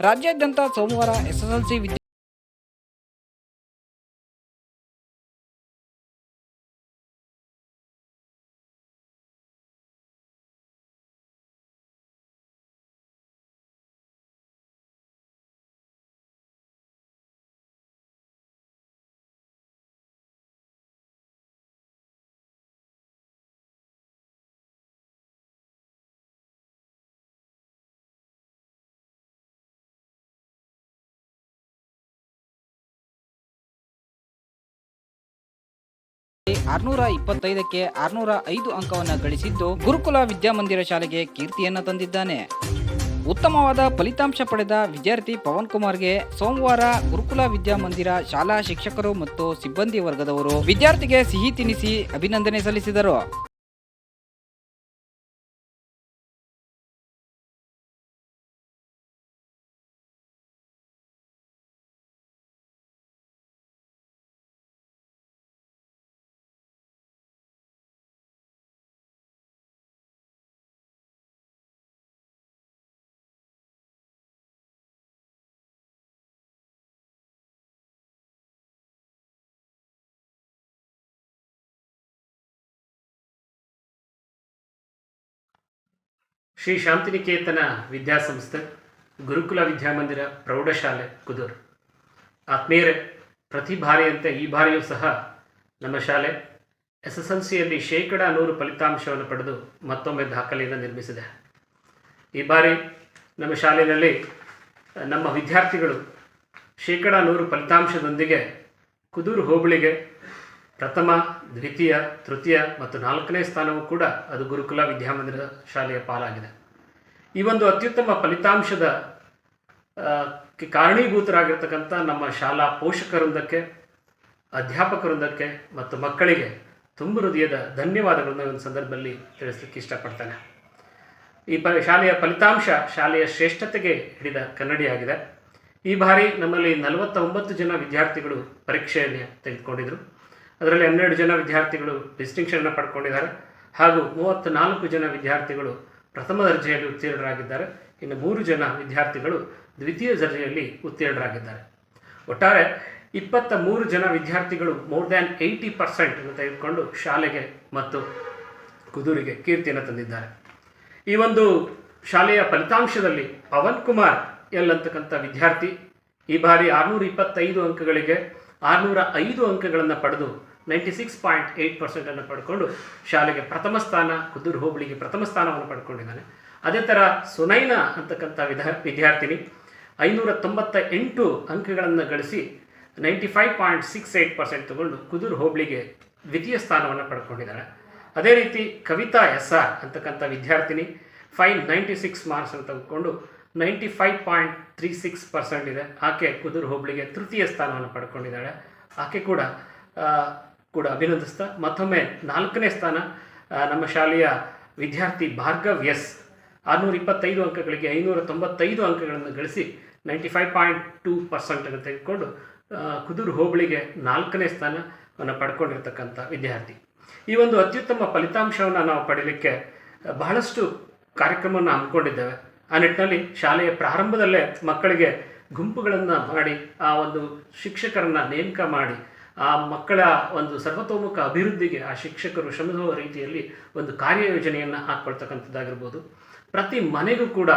ರಾಜ್ಯಾದ್ಯಂತ ಸೋಮವಾರ ಎಸ್ಎಸ್ಎಲ್ಸಿ ಆರ್ನೂರ ಇಪ್ಪತ್ತೈದಕ್ಕೆ ಆರ್ನೂರ ಐದು ಅಂಕವನ್ನು ಗಳಿಸಿದ್ದು ಗುರುಕುಲ ವಿದ್ಯಾಮಂದಿರ ಶಾಲೆಗೆ ಕೀರ್ತಿಯನ್ನು ತಂದಿದ್ದಾನೆ. ಉತ್ತಮವಾದ ಫಲಿತಾಂಶ ಪಡೆದ ವಿದ್ಯಾರ್ಥಿ ಪವನ್ ಕುಮಾರ್ಗೆ ಸೋಮವಾರ ಗುರುಕುಲ ವಿದ್ಯಾಮಂದಿರ ಶಾಲಾ ಶಿಕ್ಷಕರು ಮತ್ತು ಸಿಬ್ಬಂದಿ ವರ್ಗದವರು ವಿದ್ಯಾರ್ಥಿಗೆ ಸಿಹಿ ತಿನಿಸಿ ಅಭಿನಂದನೆ ಸಲ್ಲಿಸಿದರು. ಶ್ರೀ ಶಾಂತಿನಿಕೇತನ ವಿದ್ಯಾಸಂಸ್ಥೆ, ಗುರುಕುಲ ವಿದ್ಯಾಮಂದಿರ, ಪ್ರೌಢಶಾಲೆ, ಕುದೂರು. ಆತ್ಮೀಯರೇ, ಪ್ರತಿ ಬಾರಿಯಂತೆ ಈ ಬಾರಿಯೂ ಸಹ ನಮ್ಮ ಶಾಲೆ ಎಸ್ ಎಸ್ ಎಲ್ ಸಿಯಲ್ಲಿ ಶೇಕಡ ನೂರು ಫಲಿತಾಂಶವನ್ನು ಪಡೆದು ಮತ್ತೊಮ್ಮೆ ದಾಖಲೆಯನ್ನು ನಿರ್ಮಿಸಿದೆ. ಈ ಬಾರಿ ನಮ್ಮ ಶಾಲೆಯಲ್ಲಿ ನಮ್ಮ ವಿದ್ಯಾರ್ಥಿಗಳು ಶೇಕಡ ನೂರು ಫಲಿತಾಂಶದೊಂದಿಗೆ ಕುದೂರು ಹೋಬಳಿಗೆ ಪ್ರಥಮ, ದ್ವಿತೀಯ, ತೃತೀಯ ಮತ್ತು ನಾಲ್ಕನೇ ಸ್ಥಾನವೂ ಕೂಡ ಅದು ಗುರುಕುಲ ವಿದ್ಯಾಮಂದಿರ ಶಾಲೆಯ ಪಾಲಾಗಿದೆ. ಈ ಒಂದು ಅತ್ಯುತ್ತಮ ಫಲಿತಾಂಶದ ಕಾರಣೀಭೂತರಾಗಿರ್ತಕ್ಕಂಥ ನಮ್ಮ ಶಾಲಾ ಪೋಷಕರೊಂದಕ್ಕೆ ಅಧ್ಯಾಪಕರೊಂದಕ್ಕೆ ಮತ್ತು ಮಕ್ಕಳಿಗೆ ತುಂಬ ಹೃದಯದ ಧನ್ಯವಾದಗಳನ್ನು ಒಂದು ಸಂದರ್ಭದಲ್ಲಿ ತಿಳಿಸ್ಲಿಕ್ಕೆ ಇಷ್ಟಪಡ್ತೇನೆ. ಈ ಪ, ಶಾಲೆಯ ಫಲಿತಾಂಶ ಶಾಲೆಯ ಶ್ರೇಷ್ಠತೆಗೆ ಹಿಡಿದ ಕನ್ನಡಿಯಾಗಿದೆ. ಈ ಬಾರಿ ನಮ್ಮಲ್ಲಿ ನಲವತ್ತ ಒಂಬತ್ತು ಜನ ವಿದ್ಯಾರ್ಥಿಗಳು ಪರೀಕ್ಷೆಯಲ್ಲಿ ತೆಗೆದುಕೊಂಡಿದ್ರು. ಅದರಲ್ಲಿ ಹನ್ನೆರಡು ಜನ ವಿದ್ಯಾರ್ಥಿಗಳು ಡಿಸ್ಟಿಂಕ್ಷನ್ನ ಪಡ್ಕೊಂಡಿದ್ದಾರೆ. ಹಾಗೂ ಮೂವತ್ತು ನಾಲ್ಕು ಜನ ವಿದ್ಯಾರ್ಥಿಗಳು ಪ್ರಥಮ ದರ್ಜೆಯಲ್ಲಿ ಉತ್ತೀರ್ಣರಾಗಿದ್ದಾರೆ. ಇನ್ನು ಮೂರು ಜನ ವಿದ್ಯಾರ್ಥಿಗಳು ದ್ವಿತೀಯ ದರ್ಜೆಯಲ್ಲಿ ಉತ್ತೀರ್ಣರಾಗಿದ್ದಾರೆ. ಒಟ್ಟಾರೆ ಇಪ್ಪತ್ತ ಮೂರು ಜನ ವಿದ್ಯಾರ್ಥಿಗಳು ಮೋರ್ ದ್ಯಾನ್ ಏಯ್ಟಿ ಪರ್ಸೆಂಟ್ ತೆಗೆದುಕೊಂಡು ಶಾಲೆಗೆ ಮತ್ತು ಕುದುರಿಗೆ ಕೀರ್ತಿಯನ್ನು ತಂದಿದ್ದಾರೆ. ಈ ಒಂದು ಶಾಲೆಯ ಫಲಿತಾಂಶದಲ್ಲಿ ಪವನ್ ಕುಮಾರ್ ಎಲ್ ಅಂತಕ್ಕಂಥ ವಿದ್ಯಾರ್ಥಿ ಈ ಬಾರಿ ಆರುನೂರ ಇಪ್ಪತ್ತೈದು ಅಂಕಗಳಿಗೆ ಆರುನೂರ ಐದು ಅಂಕಗಳನ್ನು ಪಡೆದು ನೈಂಟಿ ಸಿಕ್ಸ್ ಪಾಯಿಂಟ್ ಏಯ್ಟ್ ಪರ್ಸೆಂಟನ್ನು ಪಡ್ಕೊಂಡು ಶಾಲೆಗೆ ಪ್ರಥಮ ಸ್ಥಾನ ಕುದುರು ಹೋಬಳಿಗೆ ಪ್ರಥಮ ಸ್ಥಾನವನ್ನು ಪಡ್ಕೊಂಡಿದ್ದಾನೆ. ಅದೇ ಥರ ಸುನೈನಾ ಅಂತಕ್ಕಂಥ ವಿದ್ಯಾ ವಿದ್ಯಾರ್ಥಿನಿ ಐನೂರ ತೊಂಬತ್ತ ಎಂಟು ಅಂಕಗಳನ್ನು ಗಳಿಸಿ ninety five point six eight percent ತಗೊಂಡು ಕುದೂರು ಹೋಬಳಿಗೆ ದ್ವಿತೀಯ ಸ್ಥಾನವನ್ನು ಪಡ್ಕೊಂಡಿದ್ದಾರೆ ಅದೇ ರೀತಿ ಕವಿತಾ ಎಸ್ ಆರ್ ಅಂತಕ್ಕಂಥ ವಿದ್ಯಾರ್ಥಿನಿ ಫೈವ್ ನೈಂಟಿ ಸಿಕ್ಸ್ ಮಾರ್ಕ್ಸ್ ಅಂತ ತೆಗೆದುಕೊಂಡು ninety five point three six percent ಇದೆ. ಆಕೆ ಕುದೂರು ಹೋಬಳಿಗೆ ತೃತೀಯ ಸ್ಥಾನವನ್ನು ಪಡ್ಕೊಂಡಿದ್ದಾಳೆ. ಆಕೆ ಕೂಡ ಕೂಡ ಅಭಿನಂದಿಸ್ತಾ, ಮತ್ತೊಮ್ಮೆ ನಾಲ್ಕನೇ ಸ್ಥಾನ ನಮ್ಮ ಶಾಲೆಯ ವಿದ್ಯಾರ್ಥಿ ಭಾರ್ಗವ್ ಎಸ್. ಆರುನೂರ ಇಪ್ಪತ್ತೈದು ಅಂಕಗಳಿಗೆ ಐನೂರ ತೊಂಬತ್ತೈದು ಅಂಕಗಳನ್ನು ಗಳಿಸಿ ನೈಂಟಿ ಫೈವ್ ಪಾಯಿಂಟ್ ಟೂ ಪರ್ಸೆಂಟನ್ನು ತೆಗೆದುಕೊಂಡು ಕುದೂರು ಹೋಬಳಿಗೆ ನಾಲ್ಕನೇ ಸ್ಥಾನವನ್ನು ಪಡ್ಕೊಂಡಿರ್ತಕ್ಕಂಥ ವಿದ್ಯಾರ್ಥಿ. ಈ ಒಂದು ಅತ್ಯುತ್ತಮ ಫಲಿತಾಂಶವನ್ನು ನಾವು ಪಡೀಲಿಕ್ಕೆ ಬಹಳಷ್ಟು ಕಾರ್ಯಕ್ರಮವನ್ನು ಹಮ್ಮಿಕೊಂಡಿದ್ದೇವೆ. ಆ ನಿಟ್ಟಿನಲ್ಲಿ ಶಾಲೆಯ ಪ್ರಾರಂಭದಲ್ಲೇ ಮಕ್ಕಳಿಗೆ ಗುಂಪುಗಳನ್ನು ಮಾಡಿ, ಆ ಒಂದು ಶಿಕ್ಷಕರನ್ನ ನೇಮಕ ಮಾಡಿ, ಆ ಮಕ್ಕಳ ಒಂದು ಸರ್ವತೋಮುಖ ಅಭಿವೃದ್ಧಿಗೆ ಆ ಶಿಕ್ಷಕರು ಶ್ರಮಿಸುವ ರೀತಿಯಲ್ಲಿ ಒಂದು ಕಾರ್ಯಯೋಜನೆಯನ್ನು ಹಾಕ್ಕೊಳ್ತಕ್ಕಂಥದ್ದಾಗಿರ್ಬೋದು. ಪ್ರತಿ ಮನೆಗೂ ಕೂಡ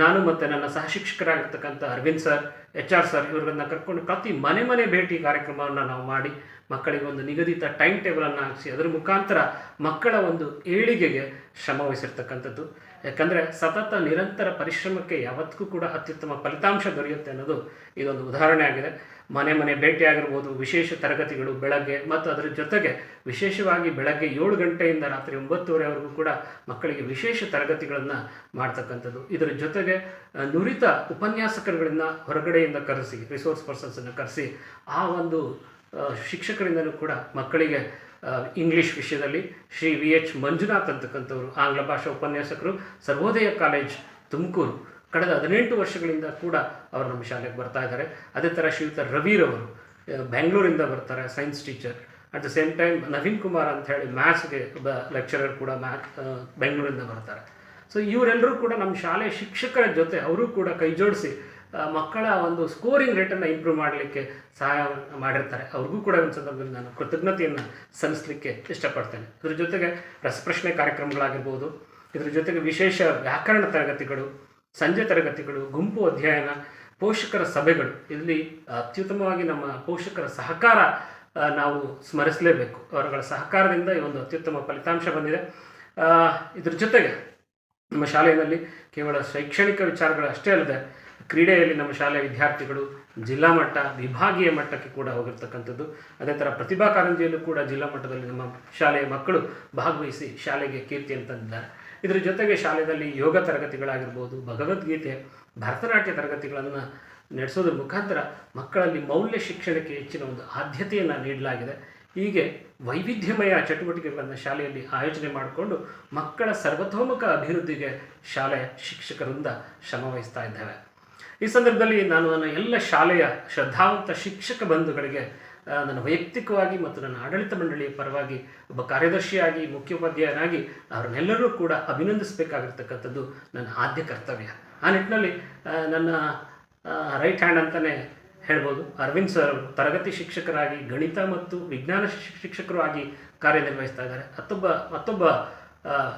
ನಾನು ಮತ್ತು ನನ್ನ ಸಹಶಿಕ್ಷಕರಾಗಿರ್ತಕ್ಕಂಥ Arvind sir, H R sir ಇವರನ್ನ ಕರ್ಕೊಂಡು ಪ್ರತಿ ಮನೆ ಮನೆ ಭೇಟಿ ಕಾರ್ಯಕ್ರಮವನ್ನು ನಾವು ಮಾಡಿ, ಮಕ್ಕಳಿಗೆ ಒಂದು ನಿಗದಿತ ಟೈಮ್ ಟೇಬಲನ್ನು ಹಾಕಿಸಿ, ಅದರ ಮುಖಾಂತರ ಮಕ್ಕಳ ಒಂದು ಏಳಿಗೆಗೆ ಶ್ರಮ ವಹಿಸಿರ್ತಕ್ಕಂಥದ್ದು. ಯಾಕಂದರೆ ಸತತ ನಿರಂತರ ಪರಿಶ್ರಮಕ್ಕೆ ಯಾವತ್ತಿಗೂ ಕೂಡ ಅತ್ಯುತ್ತಮ ಫಲಿತಾಂಶ ದೊರೆಯುತ್ತೆ ಅನ್ನೋದು ಇದೊಂದು ಉದಾಹರಣೆ ಆಗಿದೆ. ಮನೆ ಮನೆ ಭೇಟಿ ಆಗಿರ್ಬೋದು, ವಿಶೇಷ ತರಗತಿಗಳು, ಬೆಳಗ್ಗೆ ಮತ್ತು ಅದರ ಜೊತೆಗೆ ವಿಶೇಷವಾಗಿ ಬೆಳಗ್ಗೆ ಏಳು ಗಂಟೆಯಿಂದ ರಾತ್ರಿ ಒಂಬತ್ತುವರೆವರೆಗೂ ಕೂಡ ಮಕ್ಕಳಿಗೆ ವಿಶೇಷ ತರಗತಿಗಳನ್ನು ಮಾಡ್ತಕ್ಕಂಥದ್ದು. ಇದರ ಜೊತೆಗೆ ನುರಿತ ಉಪನ್ಯಾಸಕರುಗಳನ್ನ ಹೊರಗಡೆಯಿಂದ ಕರೆಸಿ ರಿಸೋರ್ಸ್ ಪರ್ಸನ್ಸನ್ನು ಕರೆಸಿ, ಆ ಒಂದು ಶಿಕ್ಷಕರಿಂದಲೂ ಕೂಡ ಮಕ್ಕಳಿಗೆ ಇಂಗ್ಲಿಷ್ ವಿಷಯದಲ್ಲಿ ಶ್ರೀ ವಿ ಎಚ್ ಮಂಜುನಾಥ್ ಅಂತಕ್ಕಂಥವರು, ಆಂಗ್ಲ ಭಾಷಾ ಉಪನ್ಯಾಸಕರು, ಸರ್ವೋದಯ ಕಾಲೇಜ್ ತುಮಕೂರು. ಕಳೆದ ಹದಿನೆಂಟು ವರ್ಷಗಳಿಂದ ಕೂಡ ಅವರು ನಮ್ಮ ಶಾಲೆಗೆ ಬರ್ತಾ ಇದ್ದಾರೆ. ಅದೇ ಥರ ಶ್ರೀಯುತ ರವಿರವರು ಬೆಂಗಳೂರಿಂದ ಬರ್ತಾರೆ, science teacher. At the same time Naveen Kumar ಅಂತ ಹೇಳಿ ಮ್ಯಾಥ್ಸ್ಗೆ ಒಬ್ಬ ಲೆಕ್ಚರರ್ ಕೂಡ ಮ್ಯಾಥ್ ಬೆಂಗಳೂರಿಂದ ಬರ್ತಾರೆ. ಸೊ ಇವರೆಲ್ಲರೂ ಕೂಡ ನಮ್ಮ ಶಾಲೆಯ ಶಿಕ್ಷಕರ ಜೊತೆ ಅವರು ಕೂಡ ಕೈ ಜೋಡಿಸಿ ಮಕ್ಕಳ ಒಂದು ಸ್ಕೋರಿಂಗ್ ರೇಟನ್ನು ಇಂಪ್ರೂವ್ ಮಾಡಲಿಕ್ಕೆ ಸಹಾಯ ಮಾಡಿರ್ತಾರೆ. ಅವ್ರಿಗೂ ಕೂಡ ಒಂದು ಸಂದರ್ಭದಲ್ಲಿ ನಾನು ಕೃತಜ್ಞತೆಯನ್ನು ಸಲ್ಲಿಸಲಿಕ್ಕೆ ಇಷ್ಟಪಡ್ತೇನೆ. ಇದ್ರ ಜೊತೆಗೆ ರಸಪ್ರಶ್ನೆ ಕಾರ್ಯಕ್ರಮಗಳಾಗಿರ್ಬೋದು, ಇದ್ರ ಜೊತೆಗೆ ವಿಶೇಷ ವ್ಯಾಕರಣ ತರಗತಿಗಳು, ಸಂಜೆ ತರಗತಿಗಳು, ಗುಂಪು ಅಧ್ಯಯನ, ಪೋಷಕರ ಸಭೆಗಳು. ಇಲ್ಲಿ ಅತ್ಯುತ್ತಮವಾಗಿ ನಮ್ಮ ಪೋಷಕರ ಸಹಕಾರ ನಾವು ಸ್ಮರಿಸಲೇಬೇಕು. ಅವರುಗಳ ಸಹಕಾರದಿಂದ ಈ ಒಂದು ಅತ್ಯುತ್ತಮ ಫಲಿತಾಂಶ ಬಂದಿದೆ. ಇದ್ರ ಜೊತೆಗೆ ನಮ್ಮ ಶಾಲೆಯಲ್ಲಿ ಕೇವಲ ಶೈಕ್ಷಣಿಕ ವಿಚಾರಗಳು ಅಷ್ಟೇ ಅಲ್ಲದೆ ಕ್ರೀಡೆಯಲ್ಲಿ ನಮ್ಮ ಶಾಲೆಯ ವಿದ್ಯಾರ್ಥಿಗಳು ಜಿಲ್ಲಾ ಮಟ್ಟ, ವಿಭಾಗೀಯ ಮಟ್ಟಕ್ಕೆ ಕೂಡ ಹೋಗಿರ್ತಕ್ಕಂಥದ್ದು. ಅದೇ ಥರ ಪ್ರತಿಭಾ ಕಾರಂಜಿಯಲ್ಲೂ ಕೂಡ ಜಿಲ್ಲಾ ಮಟ್ಟದಲ್ಲಿ ನಮ್ಮ ಶಾಲೆಯ ಮಕ್ಕಳು ಭಾಗವಹಿಸಿ ಶಾಲೆಗೆ ಕೀರ್ತಿಯನ್ನು ತಂದಿದ್ದಾರೆ. ಇದರ ಜೊತೆಗೆ ಶಾಲೆಯಲ್ಲಿ ಯೋಗ ತರಗತಿಗಳಾಗಿರ್ಬೋದು, ಭಗವದ್ಗೀತೆ, ಭರತನಾಟ್ಯ ತರಗತಿಗಳನ್ನು ನಡೆಸೋದ್ರ ಮುಖಾಂತರ ಮಕ್ಕಳಲ್ಲಿ ಮೌಲ್ಯ ಶಿಕ್ಷಣಕ್ಕೆ ಹೆಚ್ಚಿನ ಒಂದು ಆದ್ಯತೆಯನ್ನು ನೀಡಲಾಗಿದೆ. ಹೀಗೆ ವೈವಿಧ್ಯಮಯ ಚಟುವಟಿಕೆಗಳನ್ನು ಶಾಲೆಯಲ್ಲಿ ಆಯೋಜನೆ ಮಾಡಿಕೊಂಡು ಮಕ್ಕಳ ಸರ್ವತೋಮುಖ ಅಭಿವೃದ್ಧಿಗೆ ಶಾಲೆಯ ಶಿಕ್ಷಕರಿಂದ ಶ್ರಮವಹಿಸ್ತಾ ಇದ್ದೇವೆ. ಈ ಸಂದರ್ಭದಲ್ಲಿ ನಾನು ನನ್ನ ಎಲ್ಲ ಶಾಲೆಯ ಶ್ರದ್ಧಾವಂತ ಶಿಕ್ಷಕ ಬಂಧುಗಳಿಗೆ ನನ್ನ ವೈಯಕ್ತಿಕವಾಗಿ ಮತ್ತು ನನ್ನ ಆಡಳಿತ ಮಂಡಳಿಯ ಪರವಾಗಿ ಒಬ್ಬ ಕಾರ್ಯದರ್ಶಿಯಾಗಿ, ಮುಖ್ಯೋಪಾಧ್ಯಾಯನಾಗಿ ಅವ್ರನ್ನೆಲ್ಲರೂ ಕೂಡ ಅಭಿನಂದಿಸಬೇಕಾಗಿರ್ತಕ್ಕಂಥದ್ದು ನನ್ನ ಆದ್ಯ ಕರ್ತವ್ಯ. ಆ ನಿಟ್ಟಿನಲ್ಲಿ ನನ್ನ ರೈಟ್ ಹ್ಯಾಂಡ್ ಅಂತಲೇ ಹೇಳ್ಬೋದು. ಅರವಿಂದ್ ಸರ್ ತರಗತಿ ಶಿಕ್ಷಕರಾಗಿ, ಗಣಿತ ಮತ್ತು ವಿಜ್ಞಾನ ಶಿಕ್ಷ- ಶಿಕ್ಷಕರು ಆಗಿ ಕಾರ್ಯನಿರ್ವಹಿಸ್ತಾ ಇದ್ದಾರೆ. ಮತ್ತೊಬ್ಬ ಮತ್ತೊಬ್ಬ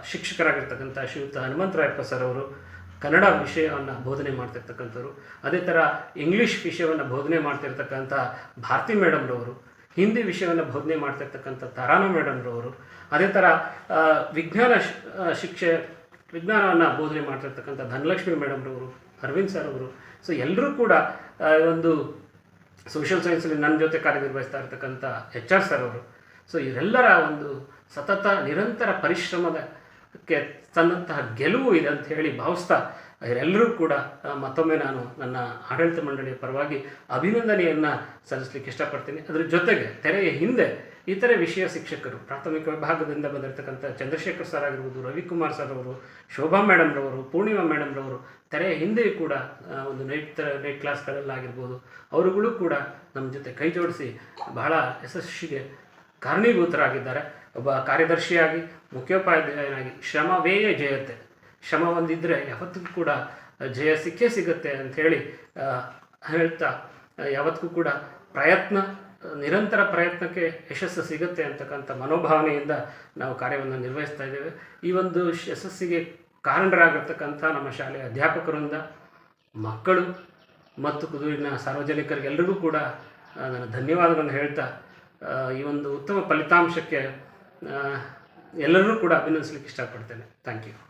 ಶಿಕ್ಷಕರಾಗಿರ್ತಕ್ಕಂಥ ಶ್ರೀಯುತ ಹನುಮಂತರಾಯಪ್ಪ ಸರ್ ಅವರು ಕನ್ನಡ ವಿಷಯವನ್ನು ಬೋಧನೆ ಮಾಡ್ತಿರ್ತಕ್ಕಂಥವ್ರು, ಅದೇ ಥರ ಇಂಗ್ಲೀಷ್ ವಿಷಯವನ್ನು ಬೋಧನೆ ಮಾಡ್ತಿರ್ತಕ್ಕಂಥ ಭಾರತಿ ಮೇಡಮ್ರವರು ಹಿಂದಿ ವಿಷಯವನ್ನು ಬೋಧನೆ ಮಾಡ್ತಿರ್ತಕ್ಕಂಥ ತಾರಾನ ಮೇಡಮ್ರವರು ಅದೇ ಥರ ವಿಜ್ಞಾನ ಶಿಕ್ಷೆ, ವಿಜ್ಞಾನವನ್ನು ಬೋಧನೆ ಮಾಡ್ತಿರ್ತಕ್ಕಂಥ ಧನಲಕ್ಷ್ಮಿ ಮೇಡಮ್ರವರು ಅರವಿಂದ್ ಸರ್ ಅವರು ಸೊ ಎಲ್ಲರೂ ಕೂಡ ಒಂದು ಸೋಷಿಯಲ್ ಸೈನ್ಸಲ್ಲಿ ನನ್ನ ಜೊತೆ ಕಾರ್ಯನಿರ್ವಹಿಸ್ತಾ ಇರ್ತಕ್ಕಂಥ ಎಚ್ ಆರ್ ಸರ್ ಅವರು ಸೊ ಇವರೆಲ್ಲರ ಒಂದು ಸತತ ನಿರಂತರ ಪರಿಶ್ರಮದಕ್ಕೆ ತನ್ನಂತಹ ಗೆಲುವು ಇದೆ ಅಂತ ಹೇಳಿ ಭಾವಿಸ್ತಾ ಇವರೆಲ್ಲರೂ ಕೂಡ ಮತ್ತೊಮ್ಮೆ ನಾನು ನನ್ನ ಆಡಳಿತ ಮಂಡಳಿಯ ಪರವಾಗಿ ಅಭಿನಂದನೆಯನ್ನು ಸಲ್ಲಿಸಲಿಕ್ಕೆ ಇಷ್ಟಪಡ್ತೀನಿ. ಅದರ ಜೊತೆಗೆ ತೆರೆಯ ಹಿಂದೆ ಇತರೆ ವಿಷಯ ಶಿಕ್ಷಕರು, ಪ್ರಾಥಮಿಕ ವಿಭಾಗದಿಂದ ಬಂದಿರತಕ್ಕಂಥ ಚಂದ್ರಶೇಖರ್ ಸರ್ ಆಗಿರ್ಬೋದು, ರವಿಕುಮಾರ್ ಸರ್ ಅವರು, ಶೋಭಾ ಮೇಡಮ್ರವರು ಪೂರ್ಣಿಮಾ ಮೇಡಮ್ರವರು ತೆರೆಯ ಹಿಂದೆಯೂ ಕೂಡ ಒಂದು ನೈಟ್ ನೈಟ್ ಕ್ಲಾಸ್ಗಳಲ್ಲಾಗಿರ್ಬೋದು ಅವರುಗಳು ಕೂಡ ನಮ್ಮ ಜೊತೆ ಕೈ ಜೋಡಿಸಿ ಬಹಳ ಯಶಸ್ವಿಗೆ ಕಾರಣೀಭೂತರಾಗಿದ್ದಾರೆ. ಒಬ್ಬ ಕಾರ್ಯದರ್ಶಿಯಾಗಿ ಮುಖ್ಯೋಪಾಧ್ಯಾಯನಾಗಿ ಶ್ರಮವೇ ಜಯತೆ ಶ್ರಮ ಒಂದಿದ್ದರೆ ಯಾವತ್ತಿಗೂ ಕೂಡ ಜಯ ಸಿಕ್ಕೇ ಸಿಗುತ್ತೆ ಅಂಥೇಳಿ ಹೇಳ್ತಾ ಯಾವತ್ತಿಗೂ ಕೂಡ ಪ್ರಯತ್ನ, ನಿರಂತರ ಪ್ರಯತ್ನಕ್ಕೆ ಯಶಸ್ಸು ಸಿಗುತ್ತೆ ಅಂತಕ್ಕಂಥ ಮನೋಭಾವನೆಯಿಂದ ನಾವು ಕಾರ್ಯವನ್ನು ನಿರ್ವಹಿಸ್ತಾ ಇದ್ದೇವೆ. ಈ ಒಂದು ಯಶಸ್ಸಿಗೆ ಕಾರಣರಾಗಿರ್ತಕ್ಕಂಥ ನಮ್ಮ ಶಾಲೆಯ ಅಧ್ಯಾಪಕರಿಂದ ಮಕ್ಕಳು ಮತ್ತು ಕುದೂರಿನ ಸಾರ್ವಜನಿಕರಿಗೆಲ್ಲರಿಗೂ ಕೂಡ ನಾನು ಧನ್ಯವಾದಗಳನ್ನು ಹೇಳ್ತಾ ಈ ಒಂದು ಉತ್ತಮ ಫಲಿತಾಂಶಕ್ಕೆ ಎಲ್ಲರೂ ಕೂಡ ಅಭಿನಂದಿಸಲಿಕ್ಕೆ ಇಷ್ಟಪಡ್ತೇನೆ. Thank you